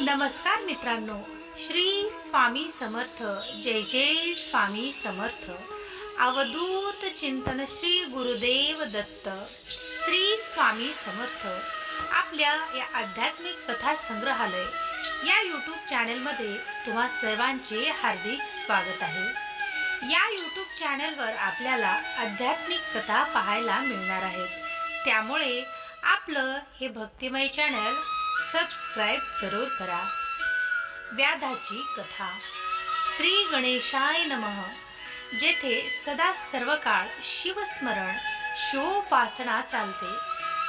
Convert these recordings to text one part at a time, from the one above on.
नमस्कार मित्रांनो. श्री स्वामी समर्थ. जय जय स्वामी समर्थ. अवधूत चिंतन श्री गुरुदेव दत्त. श्री स्वामी समर्थ. आपल्या या आध्यात्मिक कथा संग्रहालय या यूट्यूब चॅनलमध्ये तुम्हा सर्वांचे हार्दिक स्वागत आहे. या यूट्यूब चॅनलवर आपल्याला आध्यात्मिक कथा पाहायला मिळणार आहेत. त्यामुळे आपलं हे भक्तिमय चॅनल सबस्क्राईब जरूर करा. व्याधाची कथा. श्री गणेशाय नमः. जेथे सदा सर्व काळ शिवस्मरण शिवोपासना चालते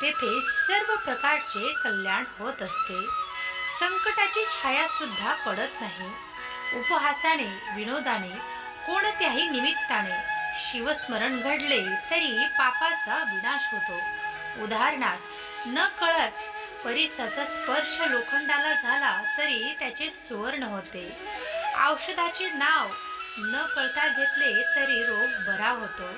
तेथे सर्व प्रकारचे कल्याण होत असते. संकटाची छाया सुद्धा पडत नाही. उपहासाने विनोदाने कोणत्याही निमित्ताने शिवस्मरण घडले तरी पापाचा विनाश होतो. उदाहरणार्थ न कळत परिसाचा स्पर्श लोखंडाला झाला तरी त्याचे सुवर्ण होते औषधाचे नाव न कळता घेतले तरी रोग बरा होतो.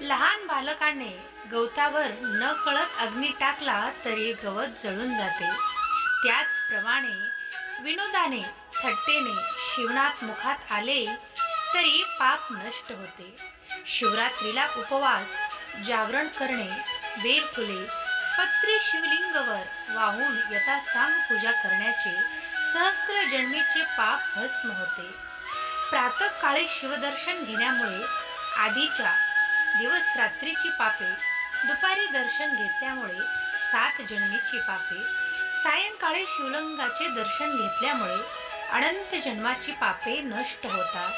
लहान बालकाने गवतावर न कळत अग्नी टाकला तरी गवत जळून जाते. त्याचप्रमाणे विनोदाने थट्टेने शिवनात मुखात आले तरी पाप नष्ट होते. शिवरात्रीला उपवास जागरण करणे बेलफुले पत्री शिवलिंगवर वाहून यथासांग पूजा करण्याचे सहस्त्र जन्मीचे पाप भस्म होते. प्रातःकाळी शिवदर्शन घेण्यामुळे आधीच्या दिवस रात्रीची पापे दुपारी दर्शन घेतल्यामुळे सात जन्मीची पापे सायंकाळी शिवलिंगाचे दर्शन घेतल्यामुळे अनंत जन्माची पापे नष्ट होतात.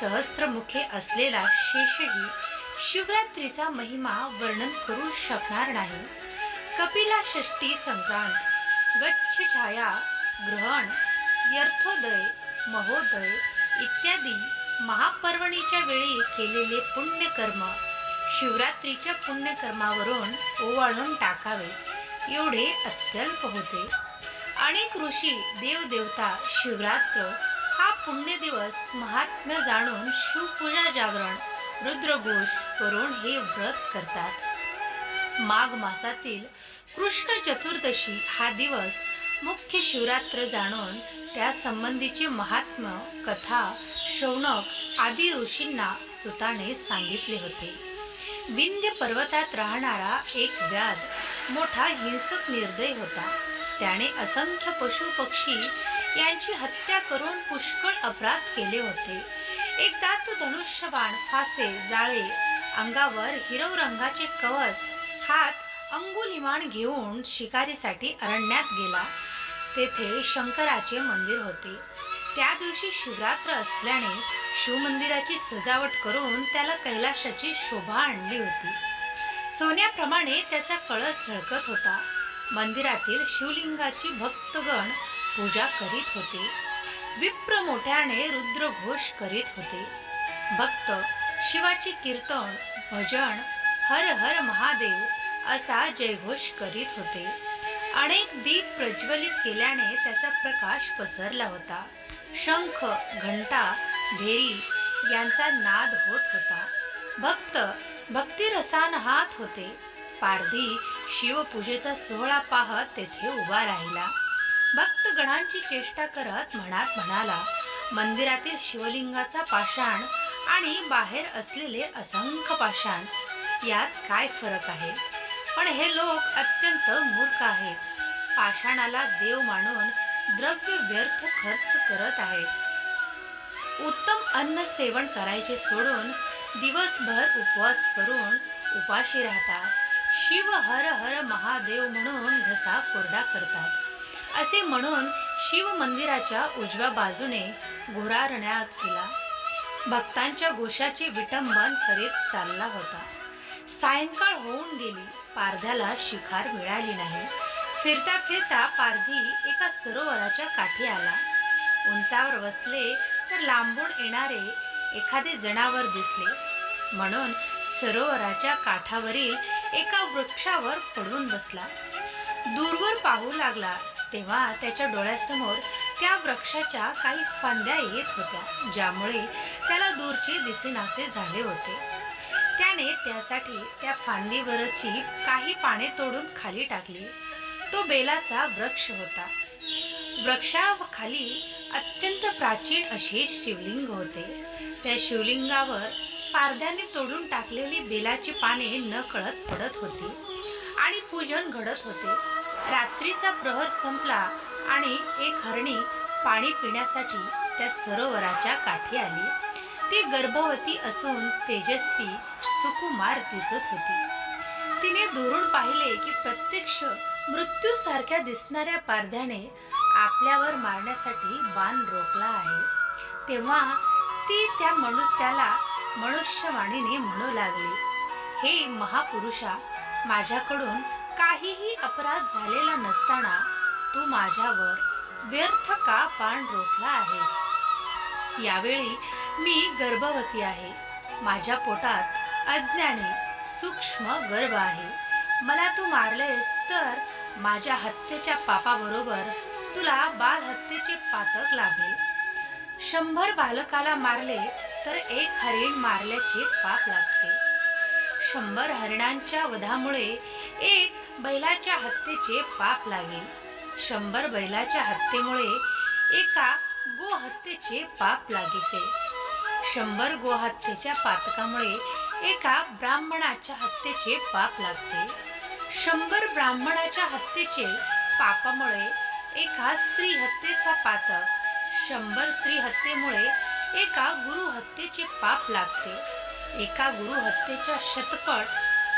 सहस्त्रमुखे असलेला शेषही शिवरात्रीचा महिमा वर्णन करू शकणार नाही. कपिला षष्टी संक्रांत गच्छ छाया ग्रहण यर्थोदय महोदय इत्यादी महापर्वणीच्या वेळी केलेले पुण्यकर्म शिवरात्रीच्या पुण्यकर्मावरून ओवाळून टाकावे एवढे अत्यल्प होते. अनेक ऋषी देवदेवता शिवरात्र हा पुण्य दिवस महात्म्य जाणून शिवपूजा जागरण रुद्रघोष करून हे व्रत करतात. माघ मासातील कृष्ण चतुर्दशी हा दिवस मुख्य शिवरात्र जाणून त्या संबंधीचे महात्म्य कथा शौनक आदी ऋषींना सुताने सांगितले होते. विंध्य पर्वतात राहणारा एक व्याध मोठा हिंसक निर्दय होता. त्याने असंख्य पशु पक्षी यांची हत्या करून पुष्कळ अपराध केले होते. एकदा तो धनुष्यबाण फासे जाळे अंगावर हिरव रंगाचे कवच हात अंगुलिमाण घेऊन शिकारीसाठी अरण्यात गेला. तेथे शंकराचे मंदिर होते. त्या दिवशी शिवरात्र असल्याने शिवमंदिराची सजावट करून त्याला कैलाशाची शोभा आणली होती. सोन्याप्रमाणे त्याचा कळस झळकत होता. मंदिरातील शिवलिंगाची भक्तगण पूजा करीत होते. विप्र मोठ्याने रुद्रघोष करीत होते. भक्त शिवाची कीर्तन भजन हर हर महादेव असा जयघोष करीत होते. अनेक दीप प्रज्वलित केल्याने त्याचा प्रकाश पसरला होता. शंख घंटा भेरी यांचा नाद होत होता. भक्त भक्तिरसान हात होते. पारधी शिवपूजेचा सोहळा पाहत तेथे उभा राहिला. भक्तगणांची चेष्टा करत म्हणत म्हणाला मंदिरातील शिवलिंगाचा पाषाण आणि बाहेर असलेले असंख्य पाषाण यात काय फरक आहे? पण हे लोक अत्यंत मूर्ख आहेत. पाषाणाला देव मानून द्रव्य व्यर्थ खर्च करत आहेत. उत्तम अन्न सेवन करायचे सोडून दिवसभर उपवास करून उपाशी राहतात. शिव हर हर महादेव म्हणून घसा कोरडा करतात. असे म्हणून शिव मंदिराच्या उजव्या बाजूने घोरारण्यात केला भक्तांच्या घोषाचे विटंबन करीत चालला होता. सायंकाळ होऊन गेली. पारध्याला शिखार मिळाली नाही. फिरता फिरता पारधी एका सरोवराच्या काठी आला. उंचावर बसले तर लांबून येणारे एखादे जनावर दिसले. म्हणून सरोवराच्या काठावरील एका वृक्षावर पडून बसला. दूरवर पाहू लागला. तेव्हा त्याच्या डोळ्यासमोर त्या वृक्षाच्या काही फांद्या येत होत्या ज्यामुळे त्याला दूरचे दिसेनासे झाले होते. त्याने त्यासाठी त्या फांदीवरची काही पाने तोडून खाली टाकली. तो बेलाचा वृक्ष होता. वृक्षाखाली अत्यंत प्राचीन असे शिवलिंग होते. त्या शिवलिंगावर पारद्याने तोडून टाकलेली बेलाची पाने नकळत पडत होती आणि पूजन घडत होते. रात्रीचा प्रहर संपला आणि एक हरणी पाणी पिण्यासाठी त्या सरोवराच्या काठी आली. ती गर्भवती असून तेजस्वी सुकुमार दिसत होती. तिने दुरून पाहिले की प्रत्यक्ष मृत्यूसारख्या दिसणाऱ्या पारध्याने आपल्यावर मारण्यासाठी बाण रोखला आहे. तेव्हा ती त्या मनु त्याला मनुष्यवाणीने म्हणू लागली हे महापुरुषा माझ्याकडून काहीही अपराध झालेला नसताना तू माझ्यावर व्यर्थ का बाण रोखला आहेस? यावेळी मी गर्भवती आहे. माझ्या पोटात अज्ञानी सूक्ष्म गर्भ आहे. मला तू मारलेस तर माझ्या हत्येच्या पापाबरोबर तुला बालहत्येचे पातक लाभेल. शंभर बालकाला मारले तर एक हरिण मारल्याचे पाप लागते. शंभर हरिणांच्या वधामुळे एक बैलाच्या हत्येचे पाप लागेल. शंभर बैलाच्या हत्येमुळे एका गोहत्येचे पाप लागिते. शंभर गोहत्येच्या पातकामुळे एका ब्राह्मणाच्या हत्येचे पाप लागते. शंभर ब्राह्मणाच्या हत्येचे पापामुळे एका स्त्री हत्येचा पातक शंभर स्त्री हत्येमुळे एका गुरु हत्येचे पाप लागते. एका गुरु हत्येच्या शतपट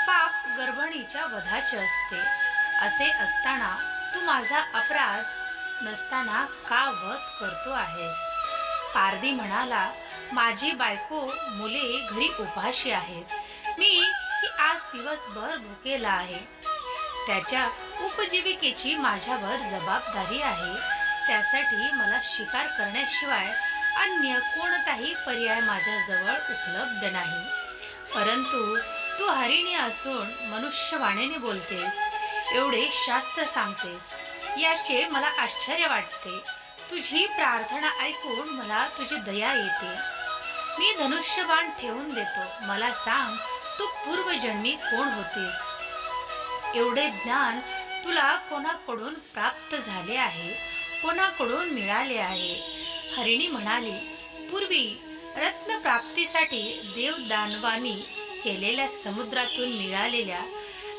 पाप गर्भणीच्या वधाचे असते. असे असताना तू माझा अपराध नसताना का वध करतो आहेस? पारदी म्हणाला माझी बायको मुले घरी उपाशी आहेत. मी आज दिवसभर भुकेला आहे. त्याच्या उपजीविकेची माझ्यावर जबाबदारी आहे. त्यासाठी मला शिकार करण्याशिवाय अन्य कोणताही पर्याय माझ्याजवळ उपलब्ध नाही. परंतु तू हरिणी असून मनुष्यवाणीने बोलतेस. एवढे शास्त्र सांगतेस. याचे मला आश्चर्य वाटते. तुझी प्रार्थना ऐकून मला तुझी दया येते. मी धनुष्यबाण ठेवून देतो. मला सांग तू पूर्वजन्मी कोण होतीस? एवढे ज्ञान तुला कोणाकडून प्राप्त झाले आहे? कोणाकडून मिळाले आहे? हरिणी म्हणाली पूर्वी रत्न प्राप्तीसाठी देव दानवानी केलेल्या समुद्रातून मिळालेल्या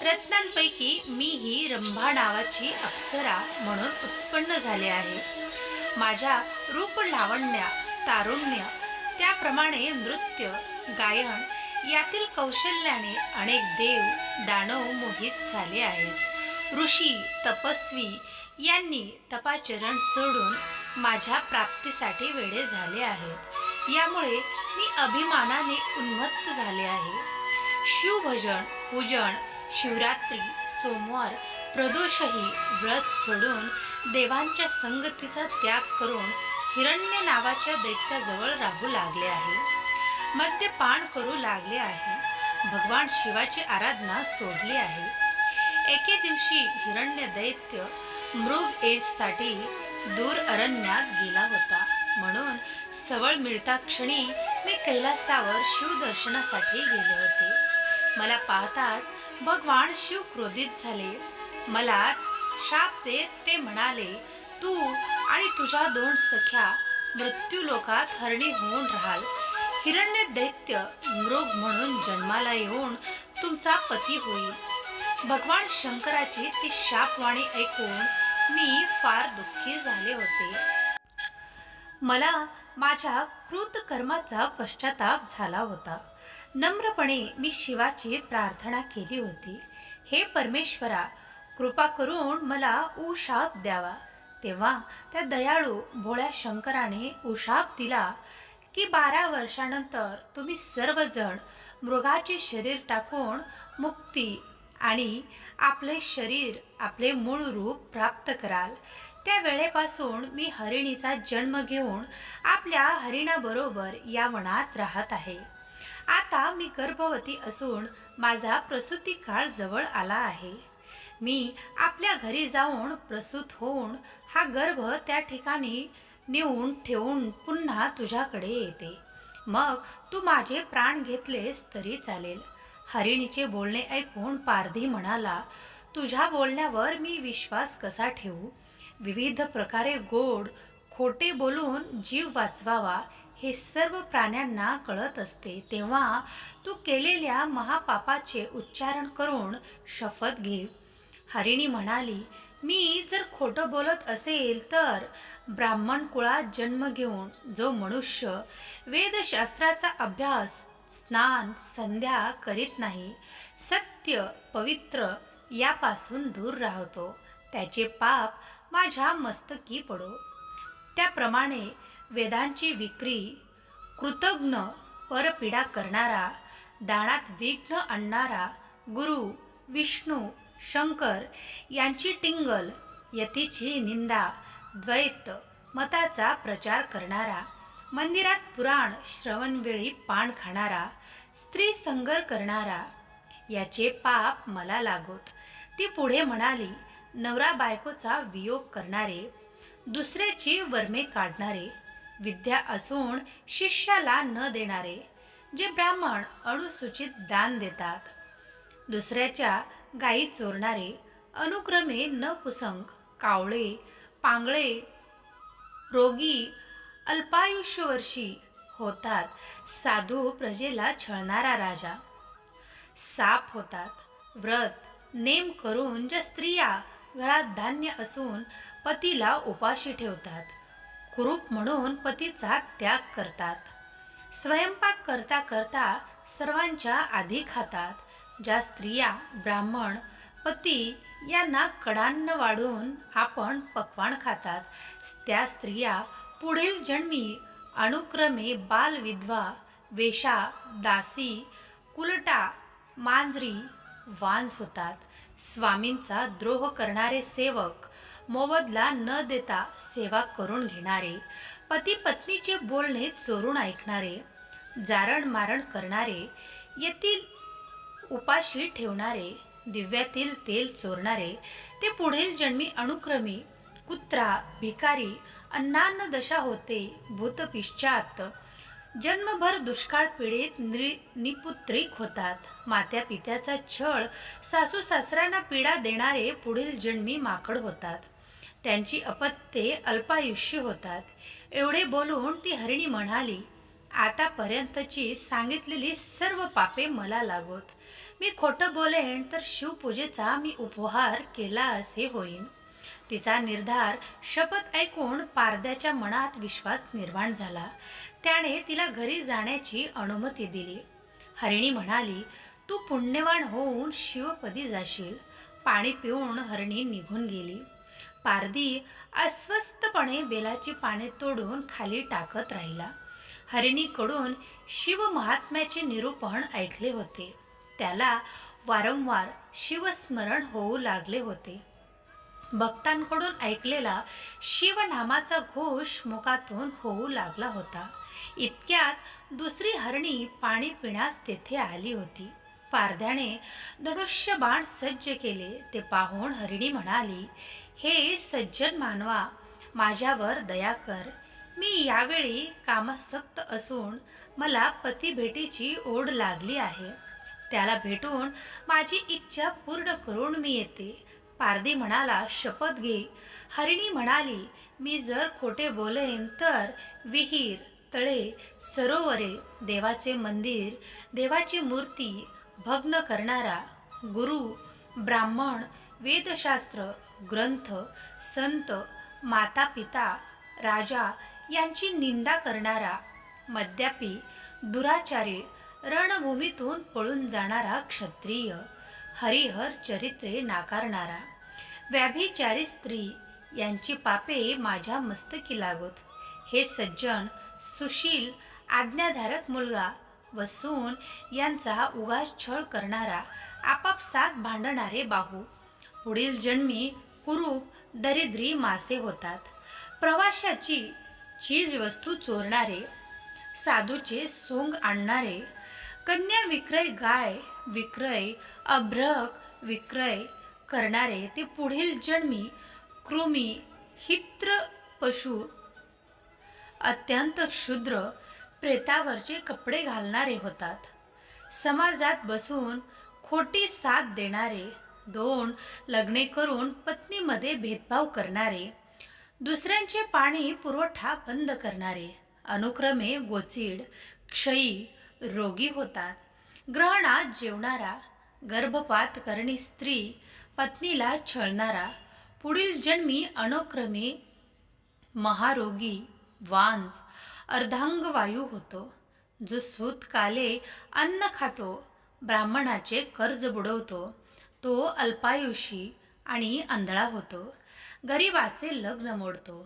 रत्नांपैकी मी ही रंभा नावाची अप्सरा म्हणून उत्पन्न झाले आहे. माझ्या रूप लावण्य तारुण्य त्याप्रमाणे नृत्य गायन यातील कौशल्याने अनेक देव दानव मोहित झाले आहेत. ऋषी तपस्वी यांनी तपाचरण सोडून माझ्या प्राप्तीसाठी वेडे झाले आहेत. यामुळे मी अभिमानाने उन्मत्त झाले आहे. शिवभजन पूजन शिवरात्री सोमवार प्रदोषही व्रत सोडून देवांच्या संगतीचा त्याग करून हिरण्य नावाच्या दैत्याजवळ राहू लागले आहे. मद्यपान करू लागले आहे. भगवान शिवाची आराधना सोडली आहे. एके दिवशी हिरण्य दैत्य मृग एजसाठी दूर अरण्यात गेला होता. म्हणून सवळ मिळता क्षणी मी कैलासावर शिवदर्शनासाठी गेले होते. मला पाहताच भगवान शिव क्रोधित झाले. मला शाप देत ते म्हणाले तू आणि तुझ्या दोन सख्या मृत्यू लोकात हरणी होऊन राहाल. हिरण्य दैत्य मृग म्हणून जन्माला येऊन तुमचा पती होईल. भगवान शंकराची ती शापवाणी ऐकून मी फार दुःखी झाले होते. मला माझ्या कृत कर्माचा पश्चाताप झाला होता. नम्रपणे मी शिवाची प्रार्थना केली होती. हे परमेश्वरा कृपा करून मला उशाप द्यावा. तेव्हा त्या दयाळू भोळ्या शंकराने उशाप दिला की बारा वर्षानंतर तुम्ही सर्वजण मृगाचे शरीर टाकून मुक्ती आणि आपले शरीर आपले मूळ रूप प्राप्त कराल. त्या वेळेपासून मी हरिणीचा जन्म घेऊन आपल्या हरिणाबरोबर या वनात राहत आहे. आता मी गर्भवती असून माझा प्रसूती काळ जवळ आला आहे. मी आपल्या घरी जाऊन प्रसूत होऊन हा गर्भ त्या ठिकाणी नेऊन ठेवून पुन्हा तुझ्याकडे येते. मग तू माझे प्राण घेतलेस तरी चालेल. हरिणीचे बोलणे ऐकून पारधी म्हणाला तुझ्या बोलण्यावर मी विश्वास कसा ठेवू? विविध प्रकारे गोड खोटे बोलून जीव वाचवावा हे सर्व प्राण्यांना कळत असते. तेव्हा तू केलेल्या महापापाचे उच्चारण करून शपथ घे. हरिणी म्हणाली मी जर खोटं बोलत असेल तर ब्राह्मण कुळात जन्म घेऊन जो मनुष्य वेदशास्त्राचा अभ्यास स्नान संध्या करीत नाही सत्य पवित्र यापासून दूर राहतो. त्याचे पाप माझ्या मस्तकी पडो. त्याप्रमाणे वेदांची विक्री कृतज्ञ परपीडा करणारा दानात विघ्न आणणारा गुरु विष्णू शंकर यांची टिंगल यतीची निंदा द्वैत मताचा प्रचार करणारा मंदिरात पुराण श्रवणवेळी पान खाणारा स्त्री संगर करणारा याचे पाप मला लागोत. ती पुढे म्हणाली नवरा बायकोचा वियोग करणारे दुसऱ्याची वर्मे काढणारे विद्या असून शिष्याला न देणारे जे ब्राह्मण अणुसूचित दान देतात. दुसऱ्याच्या गायी चोरणारे अनुक्रमे न पुसंग कावळे पांगळे रोगी अल्पायुष्यवर्षी होतात. साधू प्रजेला छळणारा राजा. साप होतात. व्रत नेम करून ज्या स्त्रिया घरात धान्य असून पतीला उपाशी ठेवतात. कुरूप म्हणून पतीचा त्याग करतात. स्वयंपाक करता करता सर्वांच्या आधी खातात. ज्या स्त्रिया ब्राह्मण पती यांना कडान्न वाढून आपण पकवान खातात. त्या स्त्रिया पुढील जन्मी अनुक्रमे बालविधवा वेशा दासी कुलटा मांजरी वांज होतात. स्वामींचा द्रोह करणारे सेवक मोबदला न देता सेवा करून घेणारे पती पत्नीचे बोलणे चोरून ऐकणारे जारण मारण करणारे येथील उपाशी ठेवणारे दिव्यातील तेल चोरणारे ते पुढील जन्मी अनुक्रमी कुत्रा भिकारी अन्नान्न दशा होते भूतपिश्चात जन्मभर दुष्काळ पीडित नि निपुत्रिक होतात. मात्या पित्याचा छळ सासू सासऱ्यांना पीडा देणारे पुढील जन्मी माकड होतात. त्यांची अपत्ये अल्पायुष्य होतात. एवढे बोलून ती हरिणी म्हणाली आतापर्यंतची सांगितलेली सर्व पापे मला लागोत. मी खोटं बोलेन तर शिवपूजेचा मी उपहार केला असे होईन. तिचा निर्धार शपथ ऐकून पारद्याच्या मनात विश्वास निर्माण झाला. त्याने तिला घरी जाण्याची अनुमती दिली. हरिणी म्हणाली तू पुण्यवान होऊन शिवपदी जाशील. पाणी पिऊन हरिणी निघून गेली. पारदी अस्वस्थपणे बेलाची पाने तोडून खाली टाकत राहिला. हरिणीकडून शिव महात्म्याचे निरूपण ऐकले होते. त्याला वारंवार शिवस्मरण होऊ लागले होते. भक्तांकडून ऐकलेला शिवनामाचा घोष मुखातून होऊ लागला होता. इतक्यात दुसरी हरणी पाणी पिण्यास तेथे आली होती. पारध्याने धनुष्य बाण सज्ज केले. ते पाहून हरिणी म्हणाली हे सज्जन मानवा माझ्यावर दया कर. मी यावेळी कामासक्त असून मला पती भेटीची ओढ लागली आहे. त्याला भेटून माझी इच्छा पूर्ण करून मी येते. पारदी म्हणाला शपथ घे. हरिणी म्हणाली मी जर खोटे बोलेन तर विहीर तळे सरोवरे देवाचे मंदिर देवाची मूर्ती भग्न करणारा गुरु ब्राह्मण वेदशास्त्र ग्रंथ संत माता पिता राजा यांची निंदा करणारा मद्यापी दुराचारी रणभूमीतून पळून जाणारा क्षत्रिय हरिहर चरित्रे नाकारणारा. व्याभिचारी स्त्री यांची पापे माझ्या मस्तकी लागोत. हे सज्जन सुशील आज्ञाधारक मुलगा व सून यांचा उगाच छळ करणारा आपापसात भांडणारे बाहू. पुढील जन्मी कुरूप दरिद्री मासे होतात. प्रवाशाची चीज वस्तू चोरणारे साधूचे सोंग आणणारे कन्या विक्रय गाय विक्रय अभ्रक विक्रय करणारे ते पुढील जन्मी कृमी हित्र पशु अत्यंत क्षुद्र प्रेतावरचे कपडे घालणारे होतात. समाजात बसून खोटी साथ देणारे दोन लग्ने करून पत्नीमध्ये भेदभाव करणारे दुसऱ्यांचे पाणी पुरवठा बंद करणारे अनुक्रमे गोचीड क्षयी रोगी होतात. ग्रहणात जेवणारा गर्भपात करणी स्त्री पत्नीला छळणारा पुढील जन्मी अनुक्रमे महारोगी वांज अर्धांगवायू होतो जो सूतकाले अन्न खातो ब्राह्मणाचे कर्ज बुडवतो तो अल्पायुषी आणि आंधळा होतो गरिबाचे लग्न मोडतो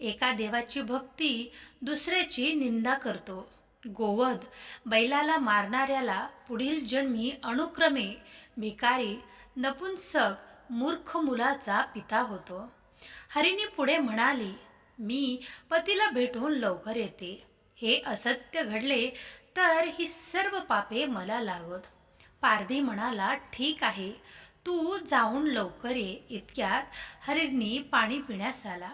एका देवाची भक्ती दुसऱ्याची निंदा करतो गोवध बैलाला मारणाऱ्याला पुढील जन्मी अनुक्रमे भिकारी नपुंसक मूर्ख मुलाचा पिता होतो. हरिणी पुढे म्हणाली मी पतीला भेटून लवकर येते. हे असत्य घडले तर ही सर्व पापे मला लागत पारधी म्हणाला ठीक आहे. तू जाऊन लवकर ये. इतक्यात हरिणी पाणी पिण्यास आला.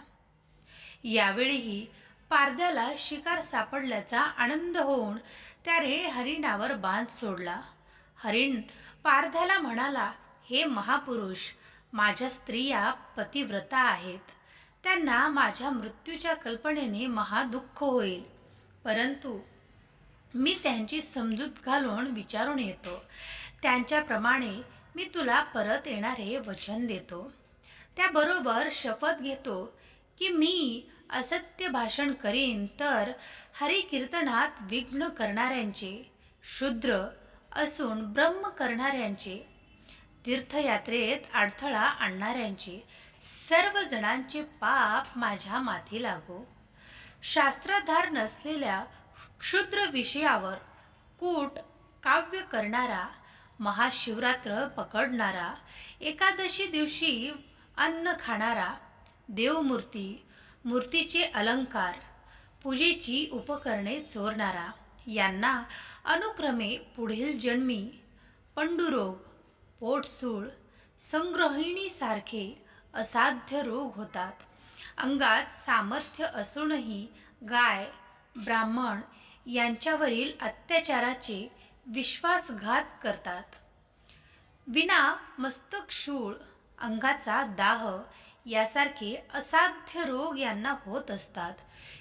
यावेळीही पारध्याला शिकार सापडल्याचा आनंद होऊन त्याने हरिणावर बांध सोडला. हरिण पारध्याला म्हणाला हे महापुरुष माझ्या स्त्रिया पतिव्रता आहेत. त्यांना माझ्या मृत्यूच्या कल्पनेने महादुःख होईल. परंतु मी त्यांची समजूत घालून विचारून येतो. त्यांच्याप्रमाणे मी तुला परत येणारे वचन देतो. त्याबरोबर शपथ घेतो की मी असत्य भाषण करीन तर हरिकीर्तनात विघ्न करणाऱ्यांचे शूद्र असून ब्रह्म करणाऱ्यांचे तीर्थयात्रेत अडथळा आणणाऱ्यांचे सर्व जणांचे पाप माझ्या माथी लागो. शास्त्राधार नसलेल्या क्षुद्र विषयावर कूट काव्य करणारा महाशिवरात्र पकडणारा एकादशी दिवशी अन्न खाणारा देवमूर्ती मूर्तीचे अलंकार पूजेची उपकरणे चोरणारा यांना अनुक्रमे पुढील जन्मी पंडुरोग पोटसूळ संग्रहिणीसारखे असाध्य रोग होतात. अंगात सामर्थ्य असूनही गाय ब्राह्मण यांच्यावरील अत्याचाराचे विश्वासघात करतात. विना मस्तक शूळ अंगाचा दाह यासारखे असाध्य रोग यांना होत असतात.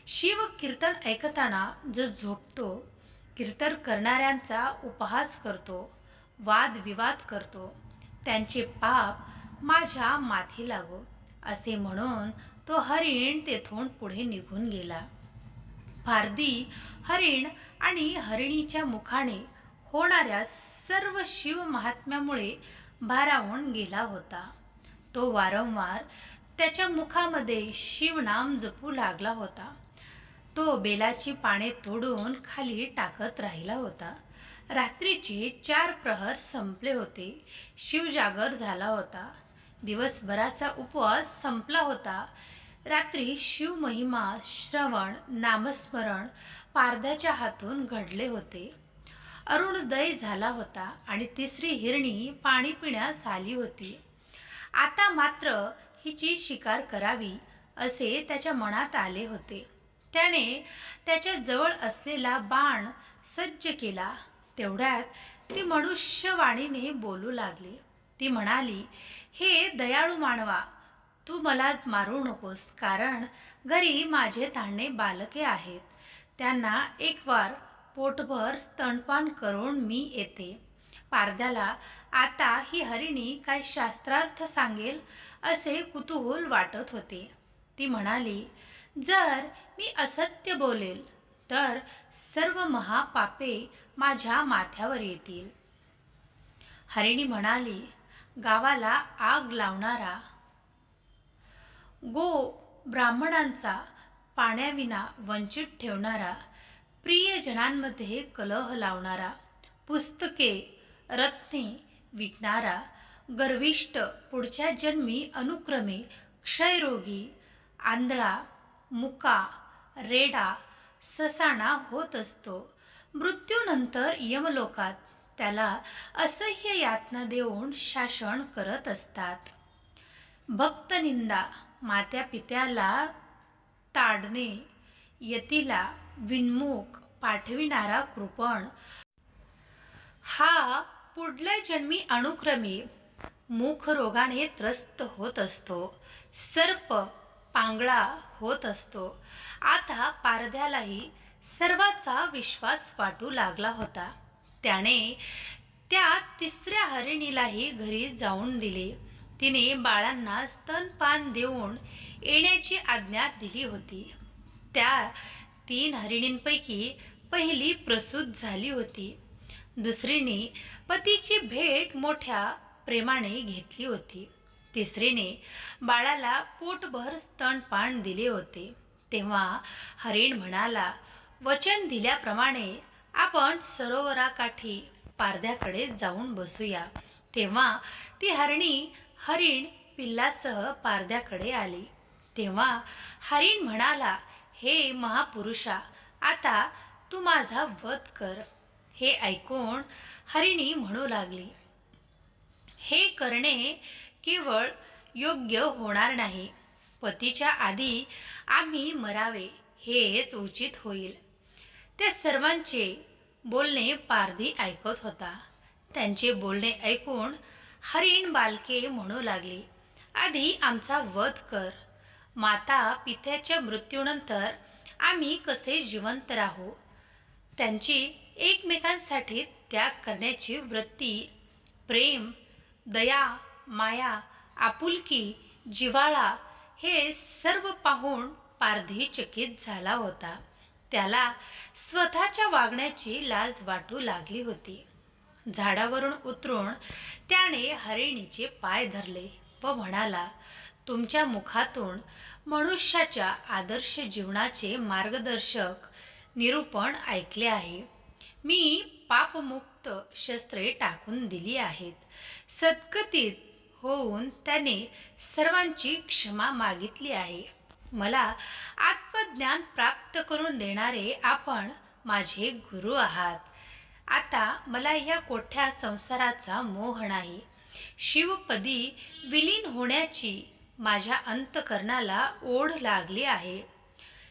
शिव कीर्तन ऐकताना जो झोपतो कीर्तन करणाऱ्यांचा उपहास करतो. वादविवाद करतो. त्यांचे पाप माझ्या माथी लागो असे म्हणून तो हरिण तेथून पुढे निघून गेला. भारदी हरिण आणि हरिणीच्या मुखाने होणाऱ्या सर्व शिव महात्म्यामुळे भारावून गेला होता. तो वारंवार त्याच्या मुखामध्ये शिवनाम जपू लागला होता. तो बेलाची पाने तोडून खाली टाकत राहिला होता. रात्रीचे चार प्रहर संपले होते. शिवजागर झाला होता. दिवसभराचा उपवास संपला होता. रात्री शिवमहिमा श्रवण नामस्मरण पारध्याच्या हातून घडले होते. अरुणोदय झाला होता आणि तिसरी हिरणी पाणी पिण्यास आली होती. आता मात्र हिची शिकार करावी असे त्याच्या मनात आले होते. त्याने त्याच्याजवळ असलेला बाण सज्ज केला. तेवढ्यात ती मनुष्यवाणीने बोलू लागली. ती म्हणाली हे दयाळू मानवा तू मला मारू नकोस कारण घरी माझे ताणे बालके आहेत. त्यांना एक वार पोटभर स्तनपान करून मी येते. पारद्याला आता ही हरिणी काय शास्त्रार्थ सांगेल असे कुतूहल वाटत होते. ती म्हणाली जर मी असत्य बोलेल तर सर्व महापापे माझ्या माथ्यावर येतील. हरिणी म्हणाली गावाला आग लावणारा गो ब्राह्मणांचा पाण्याविना वंचित ठेवणारा प्रियजनांमध्ये कलह लावणारा पुस्तके रत्ने विकणारा गर्विष्ट पुढच्या जन्मी अनुक्रमे क्षयरोगी आंधळा मुका रेडा ससाणा होत असतो. मृत्यूनंतर यमलोकात त्याला असह्य यातना देऊन शासन करत असतात. भक्तनिंदा मात्या पित्याला ताडणे यतीला विन्मुख पाठविणारा कृपण. हा पुढल्या जन्मी अनुक्रमे मुख रोगाने त्रस्त होत असतो. सर्प पांगळा होत असतो. आता पारध्यालाही सर्वाचा विश्वास वाटू लागला होता. त्याने त्या तिसऱ्या हरिणीलाही घरी जाऊन दिले. तिने बाळांना स्तनपान देऊन येण्याची आज्ञा दिली होती. त्या तीन हरिणींपैकी पहिली प्रसूत झाली होती. दुसरीने पतीची भेट मोठ्या प्रेमाने घेतली होती. तिसरीने बाळाला पोटभर स्तनपान दिले होते. तेव्हा हरिण म्हणाला वचन दिल्याप्रमाणे आपण सरोवराकाठी पारध्याकडे जाऊन बसूया. तेव्हा ती हरणी हरिण पिल्लासह पारध्याकडे आली. तेव्हा हरिण म्हणाला हे महापुरुषा आता तू माझा वध कर. हे ऐकून हरिणी म्हणू लागली. हे करणे केवळ योग्य होणार नाही. पतीच्या आधी आम्ही मरावे हेच उचित होईल. त्या सर्वांचे बोलणे पारधी ऐकत होता. त्यांचे बोलणे ऐकून हरिण बालके म्हणू लागली आधी आमचा वध कर. माता पित्याच्या मृत्यूनंतर आम्ही कसे जिवंत राहू? त्यांची एकमेकांसाठी त्याग करण्याची वृत्ती प्रेम दया माया आपुलकी जिव्हाळा हे सर्व पाहून पारधी चकित झाला होता. त्याला स्वतःच्या वागण्याची लाज वाटू लागली होती. झाडावरून उतरून त्याने हरिणीचे पाय धरले व म्हणाला तुमच्या मुखातून मनुष्याच्या आदर्श जीवनाचे मार्गदर्शक निरूपण ऐकले आहे. मी पापमुक्त शस्त्रे टाकून दिली आहेत. सद्गतीत होऊन त्याने सर्वांची क्षमा मागितली आहे. मला आत्मज्ञान प्राप्त करून देणारे आपण माझे गुरु आहात. आता मला या कोठ्या संसाराचा मोह नाही. शिवपदी विलीन होण्याची माझ्या अंतकरणाला ओढ लागली आहे.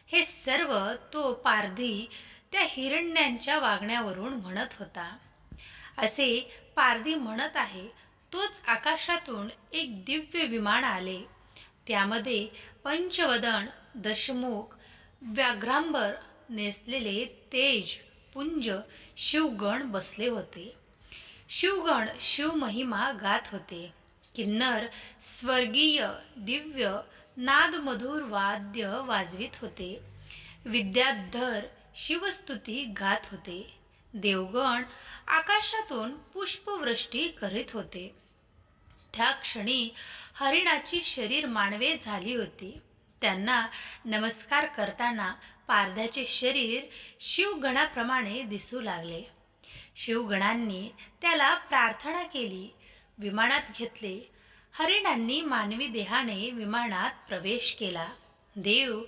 हे सर्व तो पारधी त्या हिरण्यांच्या वागण्यावरून म्हणत होता. असे पारधी म्हणत आहे तोच आकाशातून एक दिव्य विमान आले. त्यामध्ये पंचवदन दशमुख व्याघ्रांबर नेसलेले तेज पुंज शिवगण बसले होते. शिवगण शिवमहिमा गात होते. किन्नर स्वर्गीय दिव्य नादमधुर वाद्य वाजवित होते. विद्याधर शिवस्तुती गात होते. देवगण आकाशातून पुष्पवृष्टी करीत होते. त्या क्षणी हरिणाची शरीर मानवे झाली होती. त्यांना नमस्कार करताना पारध्याचे शरीर शिवगणाप्रमाणे दिसू लागले. शिवगणांनी त्याला प्रार्थना केली विमानात घेतले. हरिणांनी मानवी देहाने विमानात प्रवेश केला. देव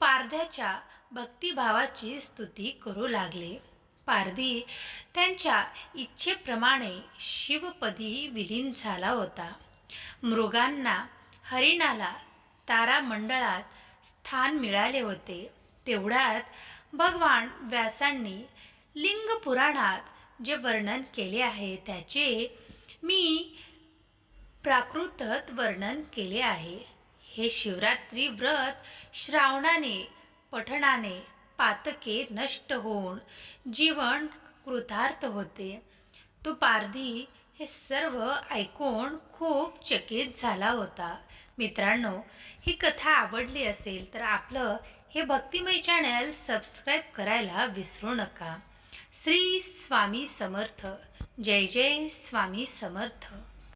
पारध्याच्या भक्तिभावाची स्तुती करू लागले. पारधी त्यांच्या इच्छेप्रमाणे शिवपदी विलीन झाला होता. मृगांना हरिणाला तारामंडळात स्थान मिळाले होते. तेवढ्यात भगवान व्यासांनी लिंग पुराणात जे वर्णन केले आहे त्याचे मी प्राकृतत वर्णन केले आहे. हे शिवरात्री व्रत श्रावणाने पठणाने पातके नष्ट होऊन जीवन कृतार्थ होते. तो पारधी हे सर्व ऐकून खूप चकित झाला होता. मित्रांनो ही कथा आवडली असेल तर आपलं हे भक्तिमय चॅनल सबस्क्राईब करायला विसरू नका. श्री स्वामी समर्थ. जय जय स्वामी समर्थ.